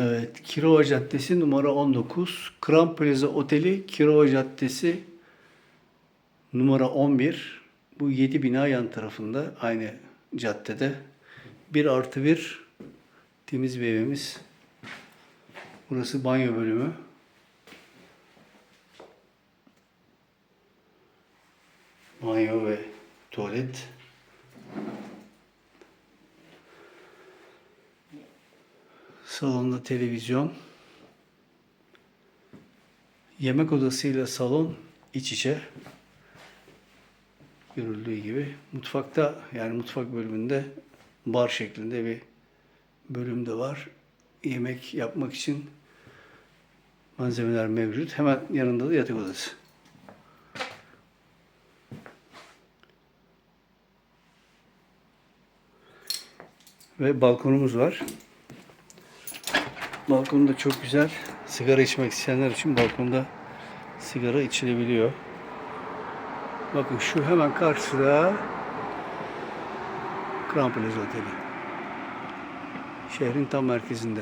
Evet, Kirova Caddesi numara 19. Kram Plaza Oteli Kirova Caddesi numara 11. Bu 7 bina yan tarafında aynı caddede. 1 artı 1 temiz bir evimiz. Burası banyo bölümü. Banyo ve tuvalet. Salonda televizyon. Yemek odasıyla salon iç içe. Görüldüğü gibi. Mutfakta yani mutfak bölümünde bar şeklinde bir bölüm de var. Yemek yapmak için malzemeler mevcut. Hemen yanında da yatak odası. Ve balkonumuz var. Balkonda çok güzel. Sigara içmek isteyenler için balkonda sigara içilebiliyor. Bakın şu hemen karşıda Grand Plaza Oteli. Şehrin tam merkezinde.